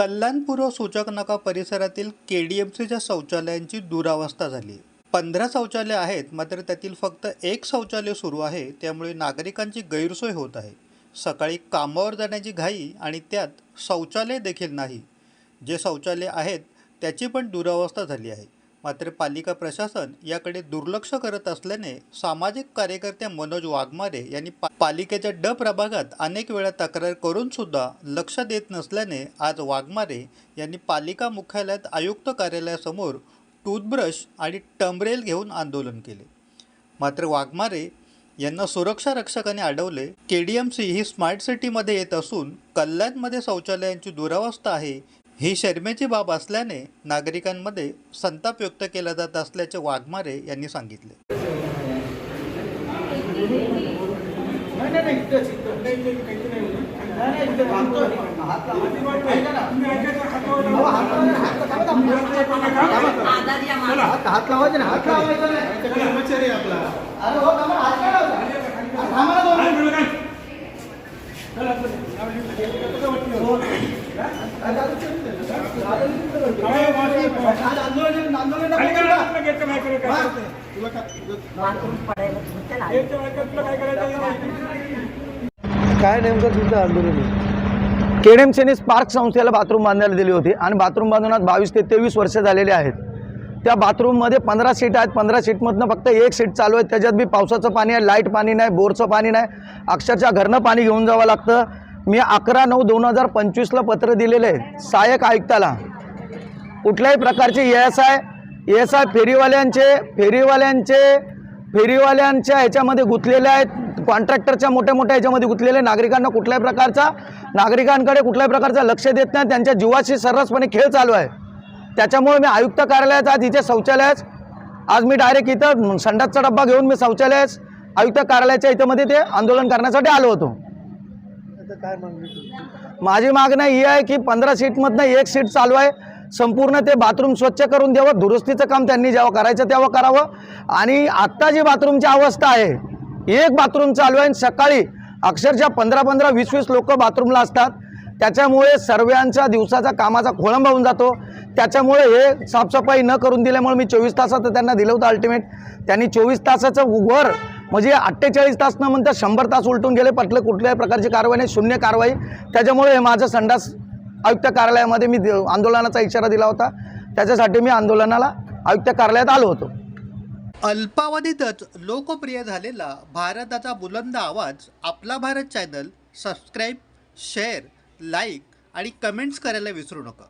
कल्याणपूर्व सूचक नका परिसरातील के डी एम सीच्या शौचालयांची दुरावस्था झाली. पंधरा शौचालय आहेत मात्र त्यातील फक्त एक शौचालय सुरू आहे त्यामुळे नागरिकांची गैरसोय होत आहे. सकाळी कामावर जाण्याची घाई आणि त्यात शौचालय देखील नाही. जे शौचालय आहेत त्याची पण दुरावस्था झाली आहे. मात्र पालिका प्रशासन याकडे दुर्लक्ष करत असल्याने सामाजिक कार्यकर्त्या मनोज वाघमारे यांनी पा पालिकेच्या ड प्रभागात अनेक वेळा तक्रार करून सुद्धा लक्ष देत नसल्याने आज वाघमारे यांनी पालिका मुख्यालयात आयुक्त कार्यालयासमोर टूथब्रश आणि टंबरेल घेऊन आंदोलन केले. मात्र वाघमारे यांना सुरक्षा रक्षकाने अडवले. के डी एम सी ही स्मार्ट सिटीमध्ये येत असून कल्याणमध्ये शौचालयांची दुरावस्था आहे ही शर्मेची बाब असल्याने नागरिकांमध्ये संताप व्यक्त केला जात असल्याचे वाघमारे यांनी सांगितले काय नेमकं तुमचं आंदोलन केडेमसेने स्पार्क संस्थेला बाथरूम बांधायला दिली होती आणि बाथरूम बांधवण्यात बावीस ते तेवीस वर्ष झालेले आहेत. त्या बाथरूममध्ये पंधरा सीट आहेत. पंधरा सीटमधनं फक्त एक सीट चालू आहे. त्याच्यात बी पावसाचं पाणी आहे लाइट पाणी नाही बोरचं पाणी नाही. अक्षरशः घरनं पाणी घेऊन जावं लागतं. मी अकरा नऊ दोन हजार पंचवीसला पत्र दिलेलं आहे. सहाय्यक आयुक्ताला. कुठल्याही प्रकारचे एस आय एस आय फेरीवाल्यांचे फेरीवाल्यांचे फेरीवाल्यांच्या ह्याच्यामध्ये गुंतलेले आहेत. कॉन्ट्रॅक्टरच्या मोठ्या मोठ्या ह्याच्यामध्ये गुंतलेले नागरिकांना कुठल्याही प्रकारचा नागरिकांकडे कुठल्याही प्रकारचं लक्ष देत नाही. त्यांच्या जीवाशी सर्रासपणे खेळ चालू आहे. त्याच्यामुळे मी आयुक्त कार्यालयात आज इथे शौचालयात आज मी डायरेक्ट इथं संडासचा डब्बा घेऊन मी शौचालयास आयुक्त कार्यालयाच्या इथंमध्ये ते आंदोलन करण्यासाठी आलो होतो. काय मागणी माझी मागणं ही आहे की पंधरा सीटमधनं एक सीट चालू आहे. संपूर्ण ते बाथरूम स्वच्छ करून द्यावं. दुरुस्तीचं काम त्यांनी जेव्हा करायचं तेव्हा करावं. आणि आत्ता जी बाथरूमची अवस्था आहे एक बाथरूम चालू आहे आणि सकाळी अक्षरशः पंधरा पंधरा वीस वीस लोक बाथरूमला असतात. त्याच्यामुळे सर्वांचा दिवसाचा कामाचा खोळंबा होऊन जातो. त्याच्यामुळे हे साफसफाई न करून दिल्यामुळे मी चोवीस तासाचं त्यांना दिलं होतं अल्टिमेट त्यांनी चोवीस तासाचं वर म्हणजे अठ्ठेचाळीस तास न म्हणता शंभर तास उलटून गेले पटलं कुठल्याही प्रकारची कारवाई नाही शून्य कारवाई. त्याच्यामुळे हे माझं संडास आयुक्त कार्यालयामध्ये मी आंदोलनाचा इशारा दिला होता. त्याच्यासाठी मी आंदोलनाला आयुक्त कार्यालयात आलो होतो. अल्पावधीतच लोकप्रिय झालेला भारताचा बुलंद आवाज आपला Bharat channel subscribe share like आणि कमेंट्स करायला विसरू नका.